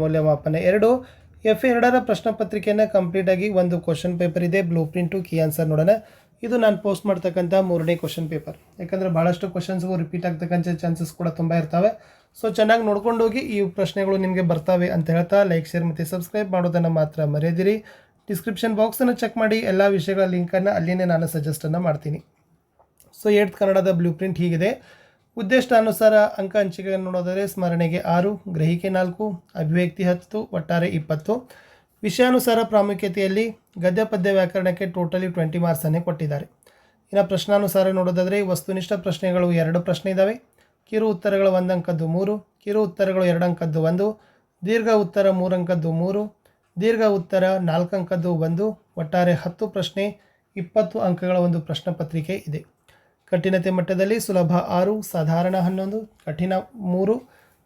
ಮೌಲ್ಯಮಾಪನ. ಎರಡು ಎಫ್ ಎರಡರ ಪ್ರಶ್ನೆ ಪತ್ರಿಕೆಯನ್ನು ಕಂಪ್ಲೀಟಾಗಿ ಒಂದು ಕ್ವಶನ್ ಪೇಪರ್ ಇದೆ ಬ್ಲೂ ಪ್ರಿಂಟು ಕೀ ಆನ್ಸರ್ ನೋಡೋಣ. ಇದು ನಾನು ಪೋಸ್ಟ್ ಮಾಡ್ತಕ್ಕಂಥ ಮೂರನೇ ಕ್ವಶನ್ ಪೇಪರ್ ಯಾಕಂದರೆ ಭಾಳಷ್ಟು ಕ್ವಶನ್ಸ್ಗೂ ರಿಪೀಟ್ ಆಗ್ತಕ್ಕಂಥ ಚಾನ್ಸಸ್ ಕೂಡ ತುಂಬ ಇರ್ತವೆ. ಸೊ ಚೆನ್ನಾಗಿ ನೋಡ್ಕೊಂಡು ಹೋಗಿ ಈ ಪ್ರಶ್ನೆಗಳು ನಿಮಗೆ ಬರ್ತವೆ ಅಂತ ಹೇಳ್ತಾ ಲೈಕ್ ಶೇರ್ ಮತ್ತು ಸಬ್ಸ್ಕ್ರೈಬ್ ಮಾಡೋದನ್ನು ಮಾತ್ರ ಮರೆಯದಿರಿ. ಡಿಸ್ಕ್ರಿಪ್ಷನ್ ಬಾಕ್ಸನ್ನು ಚೆಕ್ ಮಾಡಿ, ಎಲ್ಲ ವಿಷಯಗಳ ಲಿಂಕನ್ನು ಅಲ್ಲಿನೇ ನಾನು ಸಜೆಸ್ಟನ್ನು ಮಾಡ್ತೀನಿ. ಸೊ ಏಟ್ ಕನ್ನಡದ ಬ್ಲೂ ಪ್ರಿಂಟ್ ಹೀಗಿದೆ. ಉದ್ದೇಶಾನುಸಾರ ಅಂಕ ಹಂಚಿಕೆಯನ್ನು ನೋಡೋದಾದರೆ ಸ್ಮರಣೆಗೆ ಆರು, ಗ್ರಹಿಕೆ ನಾಲ್ಕು, ಅಭಿವ್ಯಕ್ತಿ ಹತ್ತು, ಒಟ್ಟಾರೆ ಇಪ್ಪತ್ತು. ವಿಷಯಾನುಸಾರ ಪ್ರಾಮುಖ್ಯತೆಯಲ್ಲಿ ಗದ್ಯ ಪದ್ಯ ವ್ಯಾಕರಣಕ್ಕೆ ಟೋಟಲಿ ಟ್ವೆಂಟಿ ಮಾರ್ಕ್ಸನ್ನೇ ಕೊಟ್ಟಿದ್ದಾರೆ. ಇನ್ನು ಪ್ರಶ್ನಾನುಸಾರ ನೋಡೋದಾದರೆ ವಸ್ತುನಿಷ್ಠ ಪ್ರಶ್ನೆಗಳು ಎರಡು ಪ್ರಶ್ನೆ ಇದ್ದಾವೆ ಕಿರು ಉತ್ತರಗಳು ಒಂದು ಅಂಕದ್ದು ಮೂರು, ಕಿರು ಉತ್ತರಗಳು ಎರಡು ಅಂಕದ್ದು ಒಂದು, ದೀರ್ಘ ಉತ್ತರ ಮೂರು ಅಂಕದ್ದು ಮೂರು, ದೀರ್ಘ ಉತ್ತರ ನಾಲ್ಕು ಅಂಕದ್ದು ಒಂದು, ಒಟ್ಟಾರೆ ಹತ್ತು ಪ್ರಶ್ನೆ, ಇಪ್ಪತ್ತು ಅಂಕಗಳ ಒಂದು ಪ್ರಶ್ನೆ ಪತ್ರಿಕೆ ಇದೆ. ಕಠಿಣತೆ ಮಟ್ಟದಲ್ಲಿ ಸುಲಭ ಆರು, ಸಾಧಾರಣ ಹನ್ನೊಂದು, ಕಠಿಣ ಮೂರು,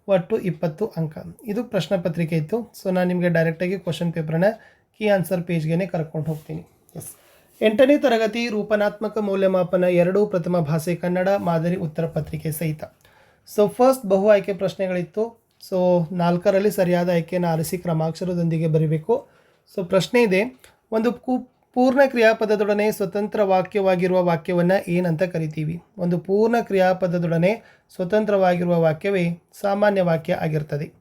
ಒಟ್ಟು ಇಪ್ಪತ್ತು ಅಂಕ. ಇದು ಪ್ರಶ್ನೆ ಪತ್ರಿಕೆ ಇತ್ತು. ಸೊ ನಾನು ನಿಮಗೆ ಡೈರೆಕ್ಟಾಗಿ ಕ್ವಶನ್ ಪೇಪರ್ನ ಕೀ ಆನ್ಸರ್ ಪೇಜ್ಗೆ ಕರ್ಕೊಂಡು ಹೋಗ್ತೀನಿ. ಎಸ್ ಎಂಟನೇ ತರಗತಿ ರೂಪನಾತ್ಮಕ ಮೌಲ್ಯಮಾಪನ ಎರಡೂ ಪ್ರಥಮ ಭಾಷೆ ಕನ್ನಡ, ಮಾದರಿ, ಉತ್ತರ ಪತ್ರಿಕೆ ಸಹಿತ. ಸೊ ಫಸ್ಟ್ ಬಹು ಆಯ್ಕೆ ಪ್ರಶ್ನೆಗಳಿತ್ತು. ಸೊ ನಾಲ್ಕರಲ್ಲಿ ಸರಿಯಾದ ಆಯ್ಕೆಯನ್ನು ಆರಿಸಿ ಕ್ರಮಾಕ್ಷರದೊಂದಿಗೆ ಬರೀಬೇಕು. ಸೊ ಪ್ರಶ್ನೆ ಇದೆ. ಒಂದು ಕು ಪೂರ್ಣ ಕ್ರಿಯಾಪದದೊಡನೆ ಸ್ವತಂತ್ರ ವಾಕ್ಯವಾಗಿರುವ ವಾಕ್ಯವನ್ನು ಏನಂತ ಕರಿತೀವಿ? ಒಂದು ಪೂರ್ಣ ಕ್ರಿಯಾಪದದೊಡನೆ ಸ್ವತಂತ್ರವಾಗಿರುವ ವಾಕ್ಯವೇ ಸಾಮಾನ್ಯ ವಾಕ್ಯ ಆಗಿರ್ತದೆ.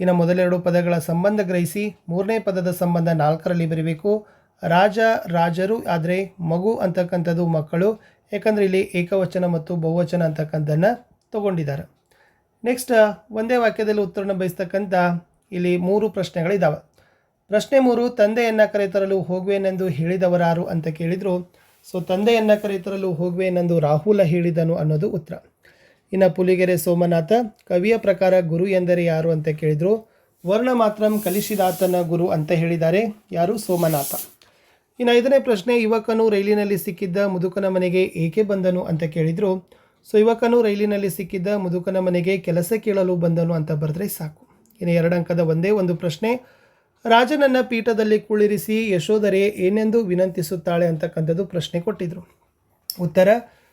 ಇನ್ನು ಮೊದಲೆರಡು ಪದಗಳ ಸಂಬಂಧ ಗ್ರಹಿಸಿ, ಮೂರನೇ ಪದದ ಸಂಬಂಧ ನಾಲ್ಕರಲ್ಲಿ ಬರೀಬೇಕು. ರಾಜ, ರಾಜರು, ಆದರೆ ಮಗು ಅಂತಕ್ಕಂಥದ್ದು ಮಕ್ಕಳು, ಯಾಕಂದರೆ ಇಲ್ಲಿ ಏಕವಚನ ಮತ್ತು ಬಹುವಚನ ಅಂತಕ್ಕಂಥದ್ದನ್ನು ತಗೊಂಡಿದ್ದಾರೆ. ನೆಕ್ಸ್ಟ್ ಒಂದೇ ವಾಕ್ಯದಲ್ಲಿ ಉತ್ತರನ ಬಯಸ್ತಕ್ಕಂಥ ಇಲ್ಲಿ ಮೂರು ಪ್ರಶ್ನೆಗಳಿದ್ದಾವೆ ಪ್ರಶ್ನೆ ಮೂರು, ತಂದೆಯನ್ನು ಕರೆತರಲು ಹೋಗುವೆನೆಂದು ಹೇಳಿದವರಾರು ಅಂತ ಕೇಳಿದರು. ಸೊ, ತಂದೆಯನ್ನು ಕರೆತರಲು ಹೋಗುವೆನೆಂದು ರಾಹುಲ ಹೇಳಿದನು ಅನ್ನೋದು ಉತ್ತರ. ಇನ್ನು ಪುಲಿಗೆರೆ ಸೋಮನಾಥ, ಕವಿಯ ಪ್ರಕಾರ ಗುರು ಎಂದರೆ ಯಾರು ಅಂತ ಕೇಳಿದರು. ವರ್ಣ ಮಾತ್ರಂ ಕಲಿಸಿದಾತನ ಗುರು ಅಂತ ಹೇಳಿದ್ದಾರೆ. ಯಾರು? ಸೋಮನಾಥ. ಇನ್ನು ಐದನೇ ಪ್ರಶ್ನೆ, ಯುವಕನು ರೈಲಿನಲ್ಲಿ ಸಿಕ್ಕಿದ್ದ ಮುದುಕನ ಮನೆಗೆ ಏಕೆ ಬಂದನು ಅಂತ ಕೇಳಿದರು. ಸೊ, ಯುವಕನು ರೈಲಿನಲ್ಲಿ ಸಿಕ್ಕಿದ್ದ ಮುದುಕನ ಮನೆಗೆ ಕೆಲಸ ಕೇಳಲು ಬಂದನು ಅಂತ ಬರೆದ್ರೆ ಸಾಕು. ಇನ್ನು ಎರಡು ಅಂಕದ ಒಂದೇ ಒಂದು ಪ್ರಶ್ನೆ ರಾಜನನ್ನ ಪೀಠದಲ್ಲಿ ಕುಳ್ಳಿರಿಸಿ, ಯಶೋಧರೆ, ಏನೆಂದು ವಿನಂತಿಸುತ್ತಾಳೆ? ಅಂತಕ್ಕಂಥದ್ದು ಪ್ರಶ್ನೆ ಕೊಟ್ಟಿದ್ರು. ಉತ್ತರ,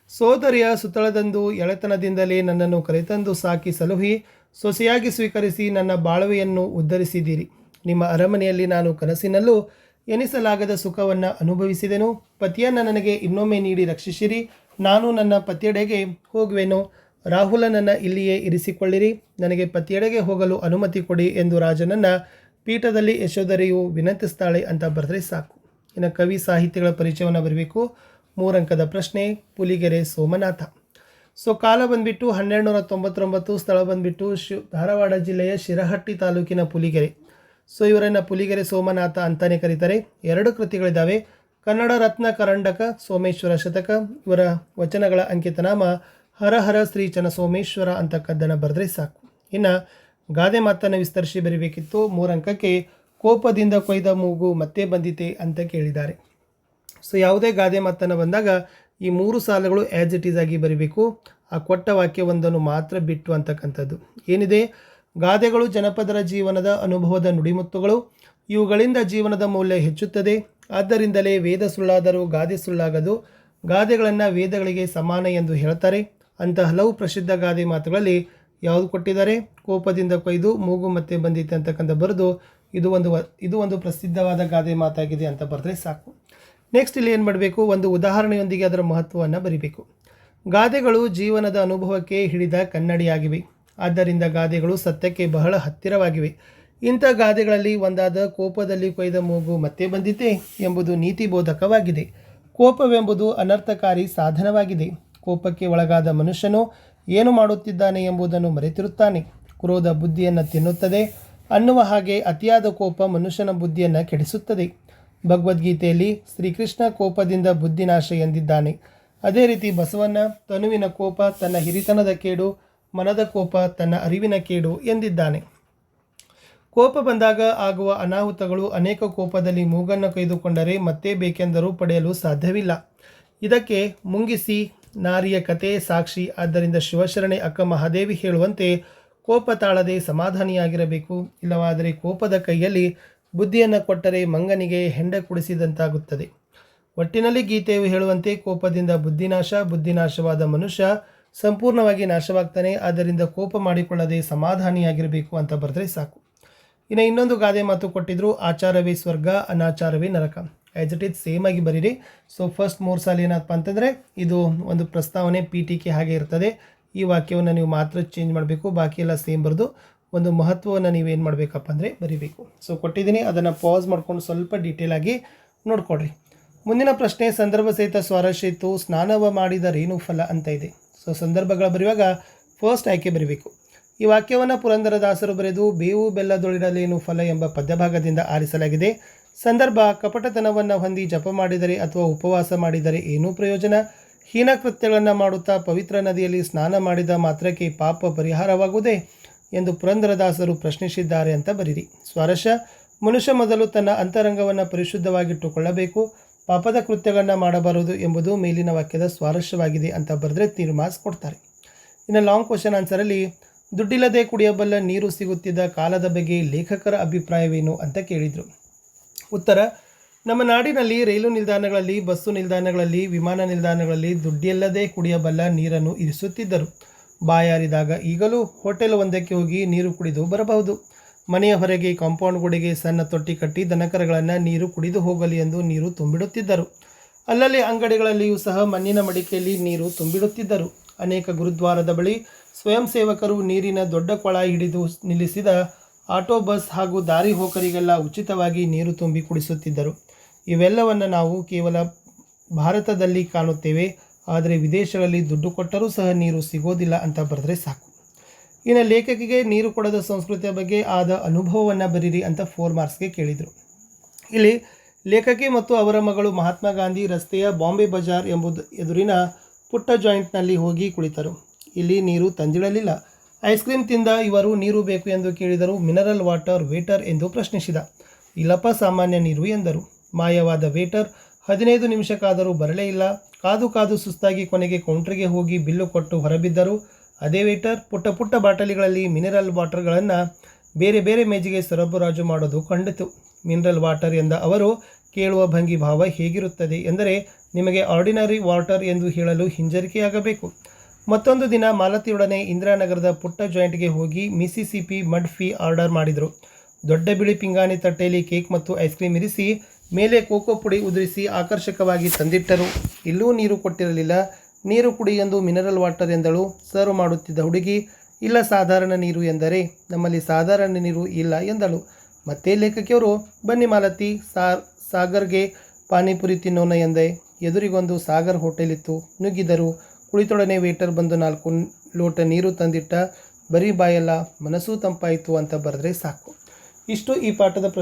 ಸೋದರಿಯ ಸುತ್ತಳದಂದು ಎಳೆತನದಿಂದಲೇ ನನ್ನನ್ನು ಕರೆತಂದು ಸಾಕಿ ಸಲುಹಿ, ಸೊಸೆಯಾಗಿ ಸ್ವೀಕರಿಸಿ ನನ್ನ ಬಾಳವೆಯನ್ನು ಉದ್ಧರಿಸಿದ್ದೀರಿ. ನಿಮ್ಮ ಅರಮನೆಯಲ್ಲಿ ನಾನು ಕನಸಿನಲ್ಲೂ ಎನಿಸಲಾಗದ ಸುಖವನ್ನು ಅನುಭವಿಸಿದೆನು. ಪತಿಯನ್ನು ನನಗೆ ಇನ್ನೊಮ್ಮೆ ನೀಡಿ ರಕ್ಷಿಸಿರಿ. ನಾನು ನನ್ನ ಪತಿಯೆಡೆಗೆ ಹೋಗುವೆನು. ರಾಹುಲನನ್ನು ಇಲ್ಲಿಯೇ ಇರಿಸಿಕೊಳ್ಳಿರಿ. ನನಗೆ ಪತಿಯೆಡೆಗೆ ಹೋಗಲು ಅನುಮತಿ ಕೊಡಿ ಎಂದು ರಾಜನನ್ನು ಪೀಠದಲ್ಲಿ ಯಶೋಧರೆಯು ವಿನಂತಿಸ್ತಾಳೆ ಅಂತ ಬರೆದ್ರೆ ಸಾಕು. ಇನ್ನು ಕವಿ ಸಾಹಿತ್ಯಗಳ ಪರಿಚಯವನ್ನು ಬರಬೇಕು. ಮೂರಂಕದ ಪ್ರಶ್ನೆ, ಪುಲಿಗೆರೆ ಸೋಮನಾಥ. ಸೊ, ಕಾಲ ಬಂದ್ಬಿಟ್ಟು ಹನ್ನೆರಡು ನೂರ ತೊಂಬತ್ತೊಂಬತ್ತು ಸ್ಥಳ ಬಂದ್ಬಿಟ್ಟು ಶಿ, ಧಾರವಾಡ ಜಿಲ್ಲೆಯ ಶಿರಹಟ್ಟಿ ತಾಲೂಕಿನ ಪುಲಿಗೆರೆ. ಸೊ, ಇವರನ್ನು ಪುಲಿಗೆರೆ ಸೋಮನಾಥ ಅಂತಾನೆ ಕರೀತಾರೆ. ಎರಡು ಕೃತಿಗಳಿದ್ದಾವೆ ಕನ್ನಡ ರತ್ನ ಕರಂಡಕ, ಸೋಮೇಶ್ವರ ಶತಕ. ಇವರ ವಚನಗಳ ಅಂಕಿತನಾಮ ಹರ ಹರ ಶ್ರೀ ಚನ ಸೋಮೇಶ್ವರ ಅಂತಕ್ಕದ್ದನ್ನು ಬರೆದ್ರೆ ಸಾಕು. ಇನ್ನು ಗಾದೆ ಮಾತನ್ನು ವಿಸ್ತರಿಸಿ ಬರೀಬೇಕಿತ್ತು. ಮೂರಂಕಕ್ಕೆ ಕೋಪದಿಂದ ಕೊಯ್ದ ಮೂಗು ಮತ್ತೆ ಬಂದಿತೆ ಅಂತ ಕೇಳಿದ್ದಾರೆ. ಸೊ ಯಾವುದೇ ಗಾದೆ ಮಾತನ್ನು ಬಂದಾಗ ಈ ಮೂರು ಸಾಲುಗಳು ಆ್ಯಸ್ ಇಟ್ ಈಸ್ ಆಗಿ ಬರೀಬೇಕು. ಆ ಕೊಟ್ಟ ವಾಕ್ಯವೊಂದನ್ನು ಮಾತ್ರ ಬಿಟ್ಟು ಅಂತಕ್ಕಂಥದ್ದು. ಏನಿದೆ? ಗಾದೆಗಳು ಜನಪದರ ಜೀವನದ ಅನುಭವದ ನುಡಿಮುತ್ತುಗಳು. ಇವುಗಳಿಂದ ಜೀವನದ ಮೌಲ್ಯ ಹೆಚ್ಚುತ್ತದೆ. ಆದ್ದರಿಂದಲೇ ವೇದ ಸುಳ್ಳಾದರೂ ಗಾದೆ ಸುಳ್ಳಾಗದು. ಗಾದೆಗಳನ್ನು ವೇದಗಳಿಗೆ ಸಮಾನ ಎಂದು ಹೇಳ್ತಾರೆ. ಅಂತ ಹಲವು ಪ್ರಸಿದ್ಧ ಗಾದೆ ಮಾತುಗಳಲ್ಲಿ ಯಾವುದು ಕೊಟ್ಟಿದ್ದಾರೆ? ಕೋಪದಿಂದ ಕೊಯ್ದು ಮೂಗು ಮತ್ತೆ ಬಂದಿತ್ತು ಅಂತಕ್ಕಂಥ ಬರೆದು, ಇದು ಒಂದು ಇದು ಒಂದು ಪ್ರಸಿದ್ಧವಾದ ಗಾದೆ ಮಾತಾಗಿದೆ ಅಂತ ಬರೆದ್ರೆ ಸಾಕು. ನೆಕ್ಸ್ಟ್ ಇಲ್ಲಿ ಏನು ಮಾಡಬೇಕು? ಒಂದು ಉದಾಹರಣೆಯೊಂದಿಗೆ ಅದರ ಮಹತ್ವವನ್ನು ಬರಿಬೇಕು. ಗಾದೆಗಳು ಜೀವನದ ಅನುಭವಕ್ಕೆ ಹಿಡಿದ ಕನ್ನಡಿಯಾಗಿವೆ. ಆದ್ದರಿಂದ ಗಾದೆಗಳು ಸತ್ಯಕ್ಕೆ ಬಹಳ ಹತ್ತಿರವಾಗಿವೆ. ಇಂಥ ಗಾದೆಗಳಲ್ಲಿ ಒಂದಾದ ಕೋಪದಲ್ಲಿ ಕೊಯ್ದ ಮೂಗು ಮತ್ತೆ ಬಂದಿತೆ ಎಂಬುದು ನೀತಿಬೋಧಕವಾಗಿದೆ. ಕೋಪವೆಂಬುದು ಅನರ್ಥಕಾರಿ ಸಾಧನವಾಗಿದೆ. ಕೋಪಕ್ಕೆ ಒಳಗಾದ ಮನುಷ್ಯನು ಏನು ಮಾಡುತ್ತಿದ್ದಾನೆ ಎಂಬುದನ್ನು ಮರೆತಿರುತ್ತಾನೆ. ಕ್ರೋಧ ಬುದ್ಧಿಯನ್ನು ತಿನ್ನುತ್ತದೆ, ಅನ್ನುವ ಹಾಗೆ ಅತಿಯಾದ ಕೋಪ ಮನುಷ್ಯನ ಬುದ್ಧಿಯನ್ನು ಕೆಡಿಸುತ್ತದೆ. ಭಗವದ್ಗೀತೆಯಲ್ಲಿ ಶ್ರೀಕೃಷ್ಣ ಕೋಪದಿಂದ ಬುದ್ಧಿನಾಶ ಎಂದಿದ್ದಾನೆ. ಅದೇ ರೀತಿ ಬಸವಣ್ಣ, ತನುವಿನ ಕೋಪ ತನ್ನ ಹಿರಿತನದ ಕೇಡು, ಮನದ ಕೋಪ ತನ್ನ ಅರಿವಿನ ಕೇಡು ಎಂದಿದ್ದಾನೆ. ಕೋಪ ಬಂದಾಗ ಆಗುವ ಅನಾಹುತಗಳು ಅನೇಕ ಕೋಪದಲ್ಲಿ ಮೂಗನ್ನು ಕೈದುಕೊಂಡರೆ ಮತ್ತೆ ಬೇಕೆಂದರೂ ಪಡೆಯಲು ಸಾಧ್ಯವಿಲ್ಲ. ಇದಕ್ಕೆ ಮುಂಗಿಸಿ ನಾರಿಯ ಕತೆ ಸಾಕ್ಷಿ, ಆದ್ದರಿಂದ ಶಿವಶರಣೆ ಅಕ್ಕ ಮಹಾದೇವಿ ಹೇಳುವಂತೆ ಕೋಪ ತಾಳದೆ ಸಮಾಧಾನಿಯಾಗಿರಬೇಕು. ಇಲ್ಲವಾದರೆ ಕೋಪದ ಕೈಯಲ್ಲಿ ಬುದ್ಧಿಯನ್ನು ಕೊಟ್ಟರೆ ಮಂಗನಿಗೆ ಹೆಂಡ ಕುಡಿಸಿದಂತಾಗುತ್ತದೆ. ಒಟ್ಟಿನಲ್ಲಿ ಗೀತೆಯು ಹೇಳುವಂತೆ ಕೋಪದಿಂದ ಬುದ್ಧಿನಾಶ, ಬುದ್ಧಿನಾಶವಾದ ಮನುಷ್ಯ ಸಂಪೂರ್ಣವಾಗಿ ನಾಶವಾಗ್ತಾನೆ, ಆದ್ದರಿಂದ ಕೋಪ ಮಾಡಿಕೊಳ್ಳದೆ ಸಮಾಧಾನಿಯಾಗಿರಬೇಕು ಅಂತ ಬರೆದ್ರೆ ಸಾಕು. ಇನ್ನು ಇನ್ನೊಂದು ಗಾದೆ ಮಾತು ಕೊಟ್ಟಿದ್ರು, ಆಚಾರವೇ ಸ್ವರ್ಗ, ಅನಾಚಾರವೇ ನರಕ. ಆ್ಯಸ್ ಇಟ್ ಇಸ್ ಸೇಮ್ ಆಗಿ ಬರೀರಿ. ಸೊ ಫಸ್ಟ್ ಮೂರು ಸಾಲ ಏನಪ್ಪ ಅಂತಂದರೆ, ಇದು ಒಂದು ಪ್ರಸ್ತಾವನೆ ಪಿ ಟಿ ಕೆ ಹಾಗೆ ಇರ್ತದೆ. ಈ ವಾಕ್ಯವನ್ನು ನೀವು ಮಾತ್ರ ಚೇಂಜ್ ಮಾಡಬೇಕು, ಬಾಕಿ ಎಲ್ಲ ಸೇಮ್ ಬರೆದು ಒಂದು ಮಹತ್ವವನ್ನು ನೀವೇನು ಮಾಡಬೇಕಪ್ಪ ಅಂದರೆ ಬರೀಬೇಕು. ಸೊ ಕೊಟ್ಟಿದ್ದೀನಿ, ಅದನ್ನು ಪಾಸ್ ಮಾಡ್ಕೊಂಡು ಸ್ವಲ್ಪ ಡೀಟೇಲ್ ಆಗಿ ನೋಡ್ಕೊಳ್ರಿ. ಮುಂದಿನ ಪ್ರಶ್ನೆ, ಸಂದರ್ಭ ಸಹಿತ ಸ್ವಾರಸ್ಯ ಇತ್ತು ಸ್ನಾನವ ಮಾಡಿದರೇನು ಫಲ ಅಂತ ಇದೆ. ಸೊ ಸಂದರ್ಭಗಳ ಬರೆಯುವಾಗ ಫಸ್ಟ್ ಆಯ್ಕೆ ಬರೀಬೇಕು. ಈ ವಾಕ್ಯವನ್ನು ಪುರಂದರದಾಸರು ಬರೆದು, ಬೇವು ಬೆಲ್ಲದೊಳಿರಲೇನು ಫಲ ಎಂಬ ಪದ್ಯಭಾಗದಿಂದ ಆರಿಸಲಾಗಿದೆ. ಸಂದರ್ಭ ಕಪಟತನವನ್ನು ಹೊಂದಿ ಜಪ ಮಾಡಿದರೆ ಅಥವಾ ಉಪವಾಸ ಮಾಡಿದರೆ ಏನೂ ಪ್ರಯೋಜನ? ಹೀನ ಕೃತ್ಯಗಳನ್ನು ಮಾಡುತ್ತಾ ಪವಿತ್ರ ನದಿಯಲ್ಲಿ ಸ್ನಾನ ಮಾಡಿದ ಮಾತ್ರಕ್ಕೆ ಪಾಪ ಪರಿಹಾರವಾಗುವುದೇ? ಎಂದು ಪುರಂದರದಾಸರು ಪ್ರಶ್ನಿಸಿದ್ದಾರೆ ಅಂತ ಬರೀರಿ. ಸ್ವಾರಸ್ಯ ಮನುಷ್ಯ ಮೊದಲು ತನ್ನ ಅಂತರಂಗವನ್ನು ಪರಿಶುದ್ಧವಾಗಿಟ್ಟುಕೊಳ್ಳಬೇಕು. ಪಾಪದ ಕೃತ್ಯಗಳನ್ನು ಮಾಡಬಾರದು ಎಂಬುದು ಮೇಲಿನ ವಾಕ್ಯದ ಸ್ವಾರಸ್ಯವಾಗಿದೆ ಅಂತ ಬರೆದ್ರೆ ತೀರ್ಮಾಸ್ ಕೊಡ್ತಾರೆ. ಇನ್ನು ಲಾಂಗ್ ಕ್ವಶನ್ ಆನ್ಸರಲ್ಲಿ ದುಡ್ಡಿಲ್ಲದೆ ಕುಡಿಯಬಲ್ಲ ನೀರು ಸಿಗುತ್ತಿದ್ದ ಕಾಲದ ಬಗ್ಗೆ ಲೇಖಕರ ಅಭಿಪ್ರಾಯವೇನು ಅಂತ ಕೇಳಿದರು. ಉತ್ತರ, ನಮ್ಮ ನಾಡಿನಲ್ಲಿ ರೈಲು ನಿಲ್ದಾಣಗಳಲ್ಲಿ, ಬಸ್ಸು ನಿಲ್ದಾಣಗಳಲ್ಲಿ, ವಿಮಾನ ನಿಲ್ದಾಣಗಳಲ್ಲಿ ದುಡ್ಡಿಲ್ಲದೆ ಕುಡಿಯಬಲ್ಲ ನೀರನ್ನು ಇರಿಸುತ್ತಿದ್ದರು. ಬಾಯಾರಿದಾಗ ಈಗಲೂ ಹೋಟೆಲ್ ಒಂದಕ್ಕೆ ಹೋಗಿ ನೀರು ಕುಡಿದು ಬರಬಹುದು. ಮನೆಯ ಹೊರಗೆ ಕಾಂಪೌಂಡ್ ಗೋಡೆಗೆ ಸಣ್ಣ ತೊಟ್ಟಿ ಕಟ್ಟಿ ದನಕರಗಳನ್ನು ನೀರು ಕುಡಿದು ಹೋಗಲಿ ಎಂದು ನೀರು ತುಂಬಿಡುತ್ತಿದ್ದರು. ಅಲ್ಲಲ್ಲಿ ಅಂಗಡಿಗಳಲ್ಲಿಯೂ ಸಹ ಮಣ್ಣಿನ ಮಡಿಕೆಯಲ್ಲಿ ನೀರು ತುಂಬಿಡುತ್ತಿದ್ದರು. ಅನೇಕ ಗುರುದ್ವಾರದ ಬಳಿ ಸ್ವಯಂ ಸೇವಕರು ನೀರಿನ ದೊಡ್ಡ ಕೊಳ ಹಿಡಿದು ನಿಲ್ಲಿಸಿದ ಆಟೋ, ಬಸ್ ಹಾಗೂ ದಾರಿ ಹೋಕರಿಗೆಲ್ಲ ಉಚಿತವಾಗಿ ನೀರು ತುಂಬಿ ಕುಡಿಸುತ್ತಿದ್ದರು. ಇವೆಲ್ಲವನ್ನು ನಾವು ಕೇವಲ ಭಾರತದಲ್ಲಿ ಕಾಣುತ್ತೇವೆ. ಆದರೆ ವಿದೇಶಗಳಲ್ಲಿ ದುಡ್ಡು ಕೊಟ್ಟರೂ ಸಹ ನೀರು ಸಿಗೋದಿಲ್ಲ ಅಂತ ಬರೆದ್ರೆ ಸಾಕು. ಇನ್ನು ಲೇಖಕಿಗೆ ನೀರು ಕೊಡದ ಸಂಸ್ಕೃತಿಯ ಬಗ್ಗೆ ಆದ ಅನುಭವವನ್ನು ಬರೀರಿ ಅಂತ ಫೋರ್ ಮಾರ್ಕ್ಸ್ಗೆ ಕೇಳಿದರು. ಇಲ್ಲಿ ಲೇಖಕಿ ಮತ್ತು ಅವರ ಮಗಳು ಮಹಾತ್ಮ ಗಾಂಧಿ ರಸ್ತೆಯ ಬಾಂಬೆ ಬಜಾರ್ ಎಂಬುದು ಎದುರಿನ ಪುಟ್ಟ ಜಾಯಿಂಟ್ನಲ್ಲಿ ಹೋಗಿ ಕುಳಿತರು. ಇಲ್ಲಿ ನೀರು ತಂದಿಡಲಿಲ್ಲ. ಐಸ್ ಕ್ರೀಮ್ ತಿಂದ ಇವರು ನೀರು ಬೇಕು ಎಂದು ಕೇಳಿದರು ಮಿನರಲ್ ವಾಟರ್ ವೇಟರ್ ಎಂದು ಪ್ರಶ್ನಿಸಿದ. ಇಲ್ಲಪ್ಪ, ಸಾಮಾನ್ಯ ನೀರು ಎಂದರು. ಮಾಯವಾದ ವೇಟರ್ ಹದಿನೈದು ನಿಮಿಷಕ್ಕಾದರೂ ಬರಲೇ ಇಲ್ಲ. ಕಾದು ಕಾದು ಸುಸ್ತಾಗಿ ಕೊನೆಗೆ ಕೌಂಟ್ರಿಗೆ ಹೋಗಿ ಬಿಲ್ಲು ಕೊಟ್ಟು ಹೊರಬಿದ್ದರು. ಅದೇ ವೇಟರ್ ಪುಟ್ಟ ಪುಟ್ಟ ಬಾಟಲಿಗಳಲ್ಲಿ ಮಿನರಲ್ ವಾಟರ್ಗಳನ್ನು ಬೇರೆ ಬೇರೆ ಮೇಜಿಗೆ ಸರಬರಾಜು ಮಾಡೋದು ಕಂಡಿತು. ಮಿನರಲ್ ವಾಟರ್ ಎಂದ ಅವರು, ಕೇಳುವ ಭಂಗಿ ಭಾವ ಹೇಗಿರುತ್ತದೆ ಎಂದರೆ, ನಿಮಗೆ ಆರ್ಡಿನರಿ ವಾಟರ್ ಎಂದು ಹೇಳಲು ಹಿಂಜರಿಕೆಯಾಗಬೇಕು. ಮತ್ತೊಂದು ದಿನ ಮಾಲತಿಯೊಡನೆ ಇಂದಿರಾನಗರದ ಪುಟ್ಟ ಜಾಯಿಂಟ್ಗೆ ಹೋಗಿ ಮಿಸಿಸಿಪಿ ಮಡ್ ಫೀ ಆರ್ಡರ್ ಮಾಡಿದರು. ದೊಡ್ಡ ಬಿಳಿ ಪಿಂಗಾಣಿ ತಟ್ಟೆಯಲ್ಲಿ ಕೇಕ್ ಮತ್ತು ಐಸ್ ಕ್ರೀಮ್ ಇರಿಸಿ, ಮೇಲೆ ಕೋಕೋ ಪುಡಿ ಉದುರಿಸಿ ಆಕರ್ಷಕವಾಗಿ ತಂದಿಟ್ಟರು. ಇಲ್ಲೂ ನೀರು ಕೊಟ್ಟಿರಲಿಲ್ಲ. ನೀರು ಕುಡಿ ಎಂದು ಮಿನರಲ್ ವಾಟರ್ ಎಂದಳು. ಸರ್ವ್ ಮಾಡುತ್ತಿದ್ದ ಹುಡುಗಿ, ಇಲ್ಲ ಸಾಧಾರಣ ನೀರು ಎಂದರೆ ನಮ್ಮಲ್ಲಿ ಸಾಧಾರಣ ನೀರು ಇಲ್ಲ ಎಂದಳು. ಮತ್ತೆ ಲೇಖಕಿಯವರು, ಬನ್ನಿ ಮಾಲತಿ ಸಾರ್ ಸಾಗರ್ಗೆ ಪಾನಿಪುರಿ ತಿನ್ನೋಣ ಎಂದೆ. ಎದುರಿಗೊಂದು ಸಾಗರ್ ಹೋಟೆಲ್ ಇತ್ತು ನುಗ್ಗಿದರು. ಕುಳಿತೊಡನೆ ವೇಟರ್ ಬಂದು ನಾಲ್ಕು ಲೋಟ ನೀರು ತಂದಿಟ್ಟ, ಬರೀ ಬಾಯಲ್ಲ, ಮನಸ್ಸೂ ತಂಪಾಯಿತು ಅಂತ ಬರೆದ್ರೆ ಸಾಕು. ಇಷ್ಟು ಈ ಪಾಠದ ಪ್ರಶ್ನೆ.